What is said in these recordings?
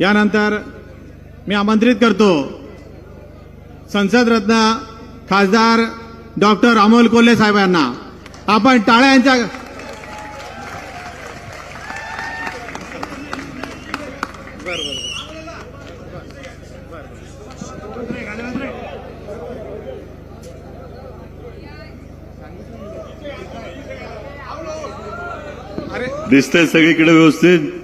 यानंतर मी आमंत्रित करतो संसद रत्न खासदार डॉक्टर अमोल कोल्हे साहेबांना. आपण टाळ्यांच्या दिसतंय सगळीकडे व्यवस्थित.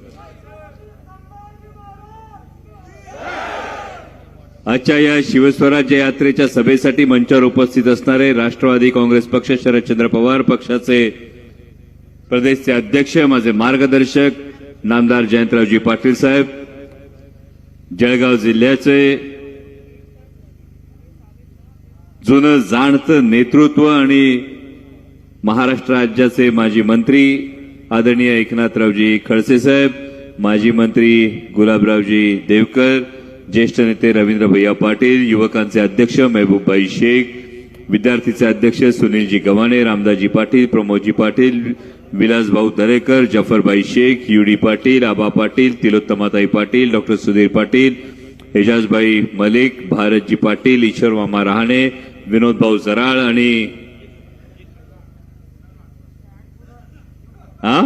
आजच्या या शिवस्वराज्य यात्रेच्या सभेसाठी मंचावर उपस्थित असणारे राष्ट्रवादी काँग्रेस पक्ष शरदचंद्र पवार पक्षाचे प्रदेशचे अध्यक्ष माझे मार्गदर्शक नामदार जयंतरावजी पाटील साहेब जळगाव जिल्ह्याचे जुनं जाणतं नेतृत्व आणि महाराष्ट्र राज्याचे माजी मंत्री आदरणीय एकनाथरावजी खडसे साहेब माजी मंत्री गुलाबरावजी देवकर ज्येष्ठ नेते रवींद्र भैया पाटील युवकांचे अध्यक्ष महबूबबाई शेख विद्यार्थीचे अध्यक्ष Sunilji Gavhane Ramdaji Patil Pramodji Patil Vilasbhau Darekar Jafarbhai Shaikh U D Patil Aba Patil Tilottamatai Patil doctor Sudhir Patil Ejajbhai Malik Bharatji Patil Ishwar मामा रहाणे विनोदभाऊ जराळ आणि हा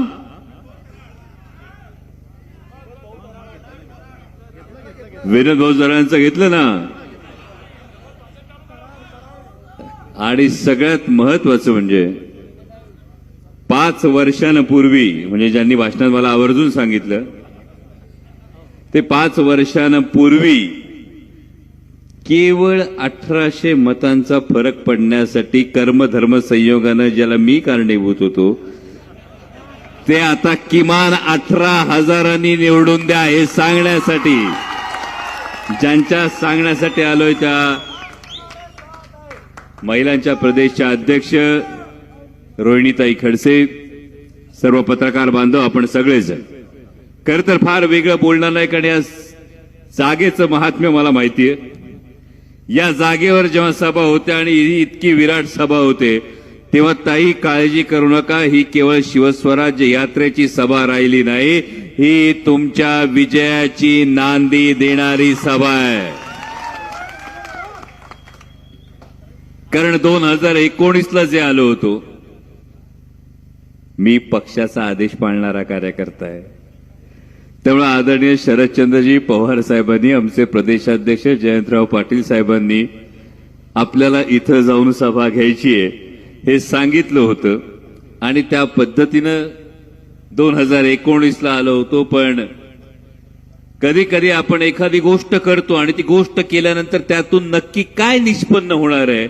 विनोद भाऊ घेतलं ना. आणि सगळ्यात महत्वाचं म्हणजे पाच वर्षांपूर्वी म्हणजे ज्यांनी भाषणात मला आवर्जून सांगितलं ते पाच वर्षांपूर्वी केवळ अठराशे मतांचा फरक पडण्यासाठी कर्मधर्म संयोगानं ज्याला मी कारणीभूत होतो ते आता किमान अठरा हजारांनी निवडून द्या हे सांगण्यासाठी. ज्यांच्या सांगण्यासाठी आलोय त्या महिलांच्या प्रदेशच्या अध्यक्ष रोहिणीताई खडसे सर्व पत्रकार बांधव आपण सगळेजण. खर तर फार वेगळं बोलणार नाही कारण या जागेचं महात्म्य मला माहितीये. या जागेवर जेव्हा सभा होते आणि ही इतकी विराट सभा होते तेव्हा ताई काळजी करू नका ही केवळ शिवस्वराज्य यात्रेची सभा राहिली नाही ही तुमच्या विजयाची नांदी देणारी सभा आहे. कारण दोन हजार एकोणीसला जे आलो होतो मी पक्षाचा आदेश पाळणारा कार्यकर्ता आहे. त्यामुळे आदरणीय शरदचंद्रजी पवार साहेबांनी आमचे प्रदेशाध्यक्ष जयंतराव पाटील साहेबांनी आपल्याला इथं जाऊन सभा घ्यायची आहे. हे सांगितलं होतं आणि त्या पद्धतीनं दोन हजार एकोणीसला आलो होतो पण कधी कधी आपण एखादी गोष्ट करतो आणि ती गोष्ट केल्यानंतर त्यातून नक्की काय निष्पन्न होणार आहे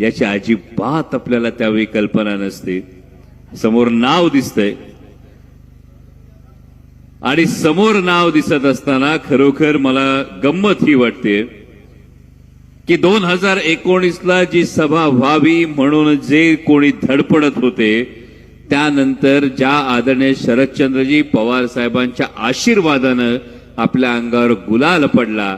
याची अजिबात आपल्याला त्यावेळी कल्पना नसते. समोर नाव दिसतंय. आणि समोर नाव दिसत असताना खरोखर मला गंमत ही वाटते. की दोन हजार एकोणीसला जी सभा व्हावी म्हणून जे कोणी धडपडत होते त्यानंतर ज्या आदरणीय शरदचंद्रजी पवार साहेबांच्या आशीर्वादानं आपल्या अंगावर गुलाल पडला.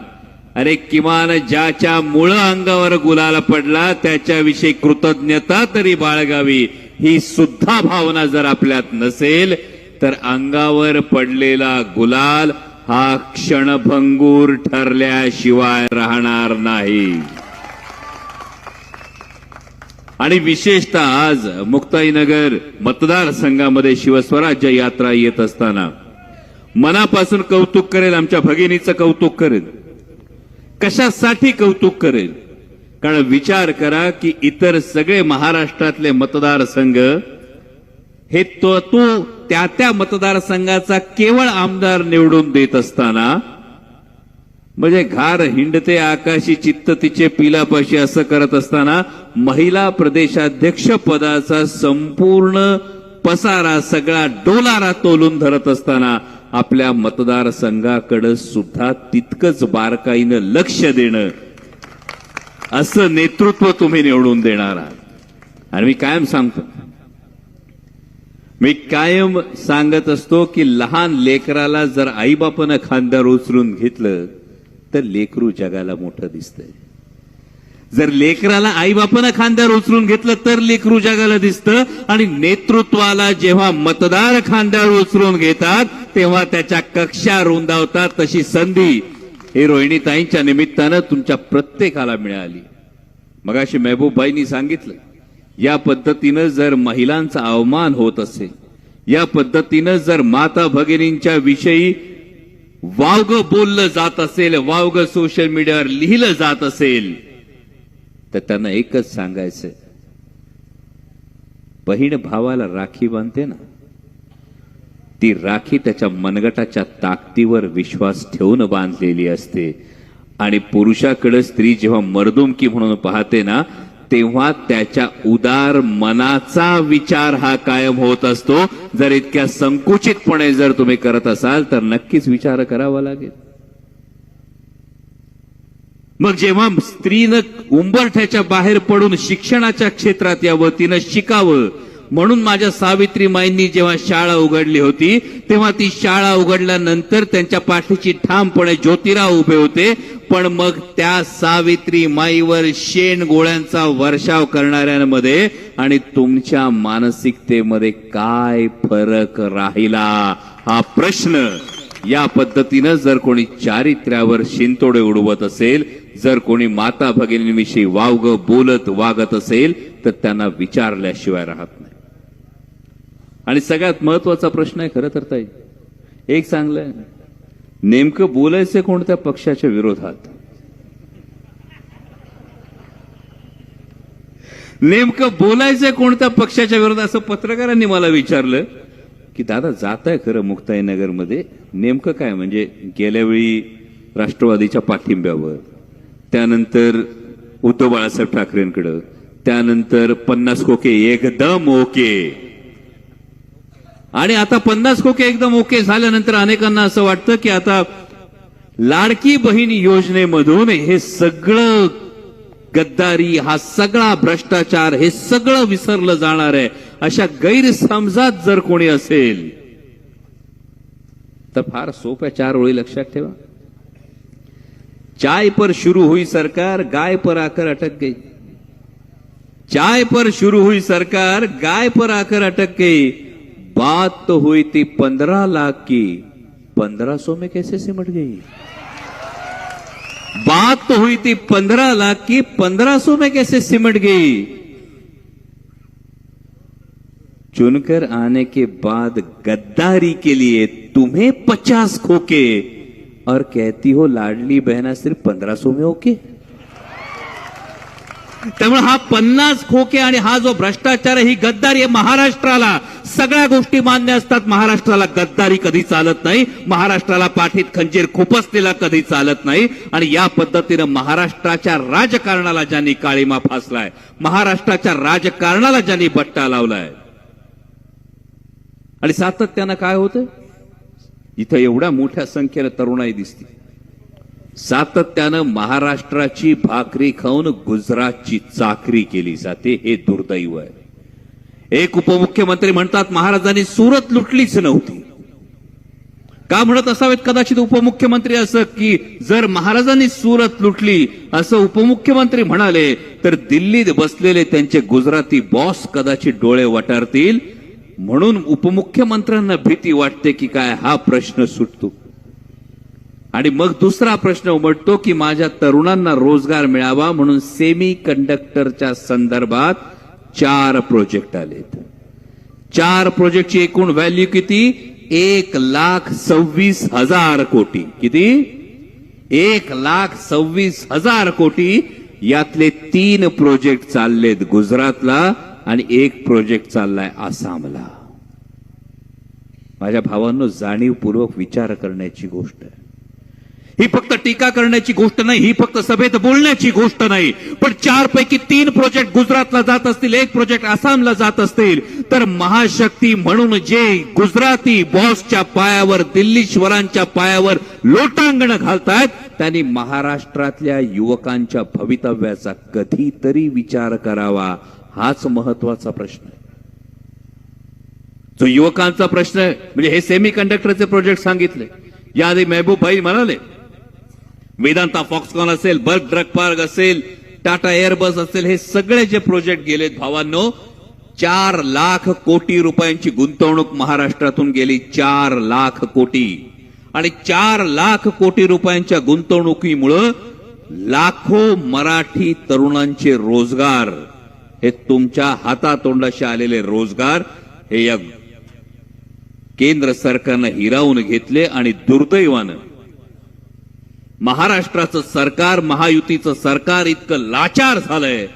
अरे किमान ज्याच्या मुळ अंगावर गुलाल पडला त्याच्याविषयी कृतज्ञता तरी बाळगावी ही सुद्धा भावना जर आपल्यात नसेल तर अंगावर पडलेला गुलाल हा क्षणभंगूर ठरल्याशिवाय राहणार नाही. आणि विशेषतः आज मुक्ताईनगर मतदारसंघामध्ये शिवस्वराज्य यात्रा येत असताना मनापासून कौतुक करेल आमच्या भगिनीचं कौतुक करेल. कशासाठी कौतुक करेल? कारण विचार करा की इतर सगळे महाराष्ट्रातले मतदारसंघ हे तो तू त्या त्या मतदारसंघाचा केवळ आमदार निवडून देत असताना म्हणजे घार हिंडते आकाशी चित्त तिचे पिलापाशी असं करत असताना महिला प्रदेशाध्यक्ष पदाचा संपूर्ण पसारा सगळा डोलारा तोलून धरत असताना आपल्या मतदारसंघाकडे सुद्धा तितकंच बारकाईनं लक्ष देणं असं नेतृत्व तुम्ही निवडून देणार आहात. आणि मी कायम सांगतो मी कायम सांगत असतो की लहान लेकराला जर आईबापानं खांद्यावर उचलून घेतलं तर लेकरू जगाला मोठं दिसतंय. जर लेकराला आईबापानं खांद्यावर उचलून घेतलं तर लेकरू जगाला दिसतं. आणि नेतृत्वाला जेव्हा मतदार खांद्यावर उचलून घेतात तेव्हा त्याच्या कक्षा रुंदावतात तशी संधी हे रोहिणीताईंच्या निमित्तानं तुमच्या प्रत्येकाला मिळाली. मगाशी महबूबबाईंनी सांगितलं या पद्धतीनं जर महिलांचा अवमान होत असेल या पद्धतीनं जर माता भगिनींच्या विषयी वावग बोललं जात असेल वावग सोशल मीडियावर लिहिलं जात असेल तर त्यांना एकच सांगायचं बहीण भावाला राखी बांधते ना ती राखी त्याच्या मनगटाच्या ताकदीवर विश्वास ठेवून बांधलेली असते. आणि पुरुषाकडे स्त्री जेव्हा मर्दुमकी म्हणून पाहते ना तेव्हा त्याच्या उदार मनाचा विचार हा कायम होत असतो. जर इतक्या संकुचितपणे जर तुम्ही करत असाल तर नक्कीच विचार करावा लागेल. मग जेव्हा स्त्रीनं उंबरठ्याच्या बाहेर पडून शिक्षणाच्या क्षेत्रात यावं तिनं शिकावं म्हणून माझ्या सावित्रीमाईंनी जेव्हा शाळा उघडली होती तेव्हा ती शाळा उघडल्यानंतर त्यांच्या पाठीची ठामपणे ज्योतिराव उभे होते. पण मग त्या सावित्री माईवर शेण गोळ्यांचा वर्षाव करणाऱ्यांमध्ये आणि तुमच्या मानसिकतेमध्ये काय फरक राहिला? हा प्रश्न या पद्धतीनं जर कोणी चारित्र्यावर शिंतोडे उडवत असेल जर कोणी माता भगिनींविषयी वावग बोलत वागत असेल तर त्यांना विचारल्याशिवाय राहत नाही. आणि सगळ्यात महत्त्वाचा प्रश्न आहे खरं तर ताई एक चांगलं नेमकं बोलायचं कोणत्या पक्षाच्या विरोधात? नेमकं बोलायचं कोणत्या पक्षाच्या विरोधात? असं पत्रकारांनी मला विचारलं की दादा जात आहे खरं मुक्ताईनगरमध्ये. नेमकं काय? म्हणजे गेल्या वेळी राष्ट्रवादीच्या पाठिंब्यावर त्यानंतर उद्धव बाळासाहेब ठाकरेंकडं त्यानंतर पन्नास कोके एकदम ओके आणि आता पन्नास खोके एकदम ओके झाल्यानंतर अनेकांना असं वाटतं की आता लाडकी बहीण योजनेमधून हे सगळं गद्दारी हा सगळा भ्रष्टाचार हे सगळं विसरलं जाणार आहे. अशा गैरसमजात जर कोणी असेल तर फार सोप्या चार ओळी लक्षात ठेवा. चाय पर शुरू हुई सरकार गाय पर आकर अटक गई. चाय पर शुरू हुई सरकार गाय पर आकर अटक गई. बात तो हुई थी पंद्रह लाख की। पंद्रह सौ में कैसे सिमट गई? बात तो हुई थी पंद्रह लाख की, पंद्रह सौ में कैसे सिमट गई? चुनकर आने के बाद गद्दारी के लिए तुम्हें पचास खोके। और कहती हो, लाडली बहना, सिर्फ़ पंद्रह सौ में ओके? त्यामुळे हा पन्नास खोके आणि हा जो भ्रष्टाचार आहे ही गद्दारी आहे महाराष्ट्राला. सगळ्या गोष्टी मान्य असतात. महाराष्ट्राला गद्दारी कधी चालत नाही. महाराष्ट्राला पाठीत खंजीर खुपसलेला कधी चालत नाही. आणि या पद्धतीनं महाराष्ट्राच्या राजकारणाला ज्यांनी काळीमा फासलाय महाराष्ट्राच्या राजकारणाला ज्यांनी बट्टा लावलाय. आणि सातत्यानं काय होतं इथं एवढ्या मोठ्या संख्येनं तरुणाई दिसते. सातत्यानं महाराष्ट्राची भाकरी खाऊन गुजरातची चाकरी केली जाते हे दुर्दैव आहे. एक उपमुख्यमंत्री म्हणतात महाराजांनी सुरत लुटलीच नव्हती. का म्हणत असावेत कदाचित उपमुख्यमंत्री असं की जर महाराजांनी सुरत लुटली असं उपमुख्यमंत्री म्हणाले तर दिल्लीत बसलेले त्यांचे गुजराती बॉस कदाचित डोळे वटारतील. म्हणून उपमुख्यमंत्र्यांना भीती वाटते की काय हा प्रश्न सुटतो. आणि मग दुसरा प्रश्न उमटतो की माझ्या तरुणांना रोजगार मिळावा म्हणून सेमी कंडक्टरच्या संदर्भात चार प्रोजेक्ट आलेत. चार प्रोजेक्टची एकूण व्हॅल्यू किती? एक लाख सव्वीस हजार कोटी. किती? एक लाख सव्वीस हजार कोटी. यातले तीन प्रोजेक्ट चाललेत गुजरातला आणि एक प्रोजेक्ट चाललाय आसामला. माझ्या भावांनो जाणीवपूर्वक विचार करण्याची गोष्ट आहे. ही फक्त टीका करण्याची गोष्ट नाही ही फक्त सभेत बोलण्याची गोष्ट नाही. पण चार पैकी तीन प्रोजेक्ट गुजरातला जात असतील एक प्रोजेक्ट आसामला जात असतील तर महाशक्ती म्हणून जे गुजराती बॉसच्या पायावर दिल्लीश्वरांच्या पायावर लोटांगण घालतायत त्यांनी महाराष्ट्रातल्या युवकांच्या भवितव्याचा कधीतरी विचार करावा हाच महत्त्वाचा प्रश्न आहे. जो युवकांचा प्रश्न आहे म्हणजे हे सेमी कंडक्टरचे प्रोजेक्ट सांगितले. याआधी मेहबूब भाई म्हणाले वेदांता फॉक्सकॉन असेल बर्ग ड्रग पार्क असेल टाटा एअरबस असेल हे सगळे जे प्रोजेक्ट गेलेत भावांनो चार लाख कोटी रुपयांची गुंतवणूक महाराष्ट्रातून गेली चार लाख कोटी. आणि चार लाख कोटी रुपयांच्या गुंतवणुकीमुळं लाखो मराठी तरुणांचे रोजगार हे तुमच्या हातातोंडाशी आलेले रोजगार हे या केंद्र सरकारनं हिरावून घेतले आणि दुर्दैवानं महाराष्ट्राचं सरकार महायुतीचं सरकार इतकं लाचार झालंय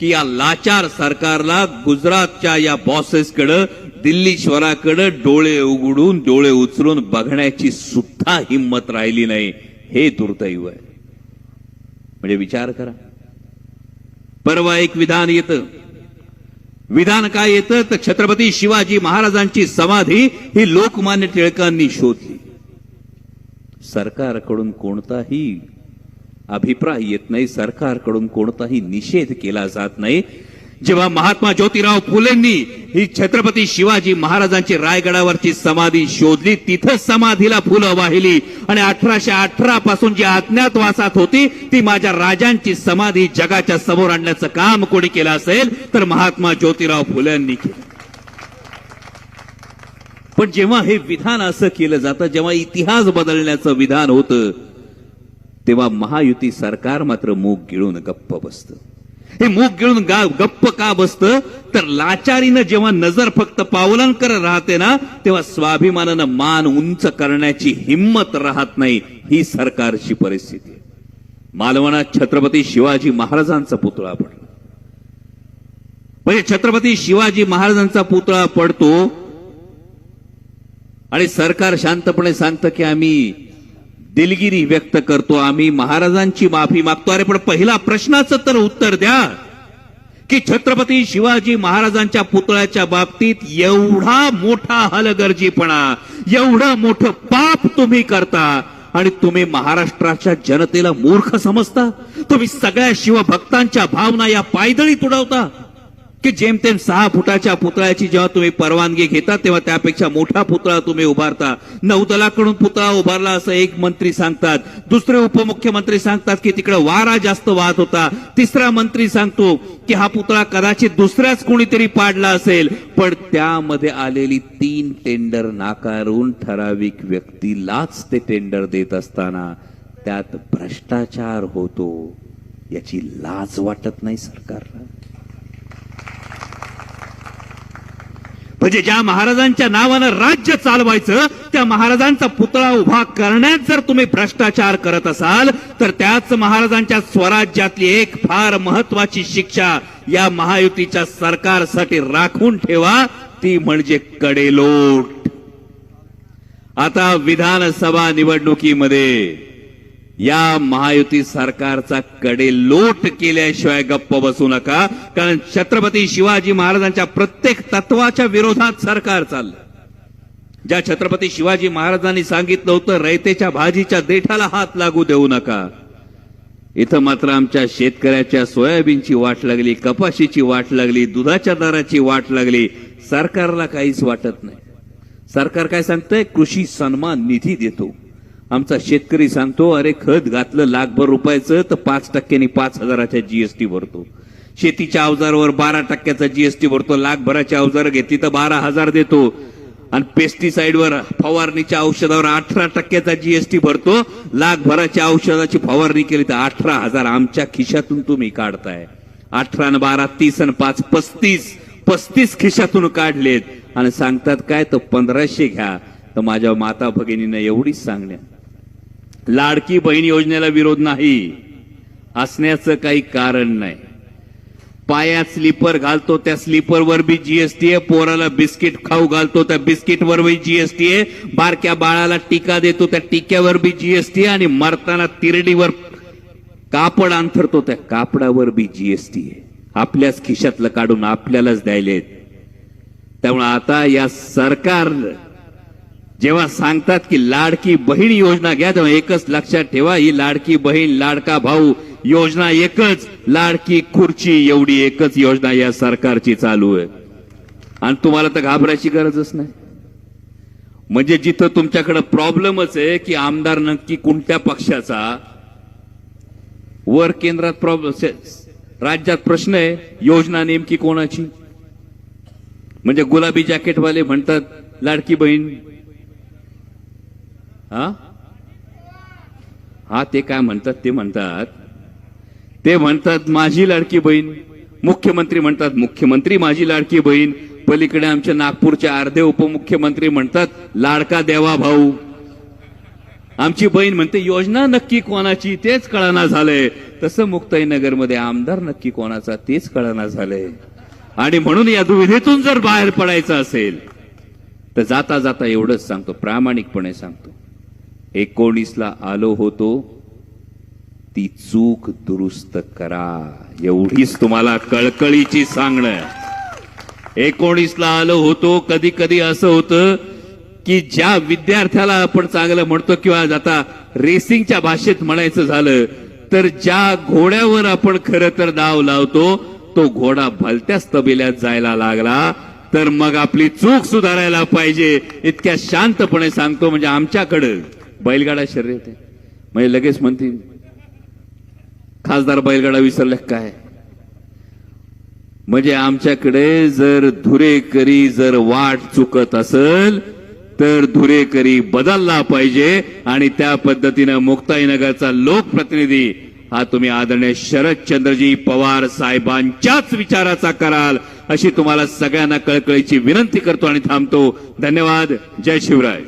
की या लाचार सरकारला गुजरातच्या या बॉसेसकडं दिल्लीश्वराकडे डोळे उघडून डोळे उचलून बघण्याची सुद्धा हिंमत राहिली नाही. हे दुर्दैव आहे. म्हणजे विचार करा. परवा एक विधान येतं. विधान काय येतं? तर छत्रपती शिवाजी महाराजांची समाधी ही लोकमान्य टिळकांनी शोधली. सरकारकडून कोणताही अभिप्राय येत नाही सरकारकडून कोणताही निषेध केला जात नाही. जेव्हा महात्मा ज्योतिराव फुलेंनी ही छत्रपती शिवाजी महाराजांची रायगडावरची समाधी शोधली तिथं समाधीला फुलं वाहिली आणि अठराशे अठरा पासून जी अज्ञातवासात होती ती माझ्या राजांची समाधी जगाच्या समोर आणण्याचं काम कोणी केलं असेल तर महात्मा ज्योतिराव फुलेंनी केलं. पण जेव्हा हे विधान असं केलं जातं जेव्हा इतिहास बदलण्याचं विधान होतं तेव्हा महायुती सरकार मात्र मूग गिळून गप्प बसतं. हे मूग गिळून गप्प का बसतं? तर लाचारीनं जेव्हा नजर फक्त पावलांकर राहते ना तेव्हा स्वाभिमानानं मान उंच करण्याची हिंमत राहत नाही ही सरकारची परिस्थिती आहे. मालवणात छत्रपती शिवाजी महाराजांचा पुतळा पडला. म्हणजे छत्रपती शिवाजी महाराजांचा पुतळा पडतो आणि सरकार शांतपणे सांगतं की आम्ही दिलगिरी व्यक्त करतो आम्ही महाराजांची माफी मागतो. अरे पण पहिला प्रश्नाचं तर उत्तर द्या. की छत्रपती शिवाजी महाराजांच्या पुतळ्याच्या बाबतीत एवढा मोठा हलगर्जीपणा एवढं मोठं पाप तुम्ही करता आणि तुम्ही महाराष्ट्राच्या जनतेला मूर्ख समजता. तुम्ही सगळ्या शिवभक्तांच्या भावना या पायदळीत उडवता. की जेमतेम सहा फुटाच्या पुतळ्याची जेव्हा तुम्ही परवानगी घेता तेव्हा त्यापेक्षा मोठा पुतळा तुम्ही उभारता. नौदलाकडून पुतळा उभारला असं एक मंत्री सांगतात. दुसरे उपमुख्यमंत्री सांगतात की तिकडे वारा जास्त वाहत होता. तिसरा मंत्री सांगतो की हा पुतळा कदाचित दुसऱ्याच कोणीतरी पाडला असेल. पण त्यामध्ये आलेली तीन टेंडर नाकारून ठराविक व्यक्तीलाच ते टेंडर देत असताना त्यात भ्रष्टाचार होतो याची लाज वाटत नाही सरकारला. म्हणजे ज्या महाराजांच्या नावानं राज्य चालवायचं त्या महाराजांचा पुतळा उभा करण्यात जर तुम्ही भ्रष्टाचार करत असाल तर त्याच महाराजांच्या स्वराज्यातली एक फार महत्वाची शिक्षा या महायुतीच्या सरकारसाठी राखून ठेवा ती म्हणजे कडेलोट. आता विधानसभा निवडणुकीमध्ये या महायुती सरकारचा कडेलोट केल्याशिवाय गप्प बसू नका. कारण छत्रपती शिवाजी महाराजांच्या प्रत्येक तत्वाच्या विरोधात सरकार चाललं. ज्या छत्रपती शिवाजी महाराजांनी सांगितलं होतं रयतेच्या भाजीच्या देठाला हात लागू देऊ नका. इथं मात्र आमच्या शेतकऱ्याच्या सोयाबीनची वाट लागली कपाशीची वाट लागली दुधाच्या दराची वाट लागली. सरकारला काहीच वाटत नाही. सरकार काय सांगतंय? कृषी सन्मान निधी देतो. आमचा शेतकरी सांगतो अरे खत घातलं लाखभर रुपयाचं तर पाच टक्क्यांनी पाच हजाराच्या जीएसटी भरतो. शेतीच्या अवजारावर बारा टक्क्याचा जीएसटी भरतो लाखभराची अवजारं घेतली तर बारा हजार देतो. आणि पेस्टिसाइडवर फवारणीच्या औषधावर अठरा टक्क्याचा जीएसटी भरतो लाखभराच्या औषधाची फवारणी केली तर अठरा हजार आमच्या खिशातून तुम्ही काढताय. अठरा आणि बारा तीस आणि पाच पस्तीस पस्तीस खिशातून काढलेत. आणि सांगतात काय तर पंधराशे घ्या. तर माझ्या माता भगिनीनं एवढीच सांगण्या लाडकी बहीण योजनेला विरोध नाही. असण्याचं काही कारण नाही. पायात स्लीपर घालतो त्या स्लीपरवर बी जीएसटी आहे पोराला बिस्किट खाऊ घालतो त्या बिस्किटवर बी जीएसटी आहे बारक्या बाळाला टीका देतो त्या टिक्यावर बी जीएसटी आहे आणि मरताना तिरडीवर कापड अंथरतो त्या कापडावर बी जीएसटी आहे आपल्याच खिशातलं काढून आपल्यालाच द्यायलेत. त्यामुळे आता या सरकार जेव्हा सांगतात की लाडकी बहीण योजना घ्या तेव्हा एकच लक्षात ठेवा ही लाडकी बहीण लाडका भाऊ योजना एकच लाडकी खुर्ची एवढी एकच योजना या सरकारची चालू आहे. आणि तुम्हाला तर घाबरायची गरजच नाही. म्हणजे जिथं तुमच्याकडे प्रॉब्लेमच आहे की आमदार नक्की कोणत्या पक्षाचा वर केंद्रात प्रॉब्लेम राज्यात प्रश्न आहे योजना नेमकी कोणाची? म्हणजे गुलाबी जॅकेटवाले म्हणतात लाडकी बहीण हा? हा ते काय म्हणतात ते म्हणतात. ते म्हणतात माझी लाडकी बहीण. मुख्यमंत्री म्हणतात मुख्यमंत्री माझी लाडकी बहीण. पलीकडे आमच्या नागपूरचे अर्धे उपमुख्यमंत्री म्हणतात लाडका देवा भाऊ. आमची बहीण म्हणते योजना नक्की कोणाची? तेच कळना झालंय. तसं मुक्ताईनगरमध्ये आमदार नक्की कोणाचा तेच कळना झालंय. आणि म्हणून या दुविधेतून जर बाहेर पडायचं असेल तर जाता जाता एवढंच सांगतो प्रामाणिकपणे सांगतो. एकोणीसला आलो होतो ती चूक दुरुस्त करा. एवढीच तुम्हाला कळकळीची सांगणं एकोणीसला आलो होतो कधी कधी असं होतं की ज्या विद्यार्थ्याला आपण चांगलं म्हणतो किंवा आता रेसिंगच्या भाषेत म्हणायचं झालं तर ज्या घोड्यावर आपण खरं तर नाव लावतो तो घोडा भलत्याच तबेल्यात जायला लागला. तर मग आपली चूक सुधारायला पाहिजे इतक्या शांतपणे सांगतो म्हणजे आमच्याकडं. बैलगाडा शर्यत आहे म्हणजे लगेच म्हणतील खासदार बैलगाडा विसरले काय? म्हणजे आमच्याकडे जर धुरेकरी जर वाट चुकत असेल तर धुरेकरी बदलला पाहिजे आणि त्या पद्धतीनं मुक्ताईनगरचा लोकप्रतिनिधी हा तुम्ही आदरणीय शरदचंद्रजी पवार साहेबांच्याच विचाराचा कराल अशी तुम्हाला सगळ्यांना कळकळीची विनंती करतो आणि थांबतो. धन्यवाद. जय शिवराय.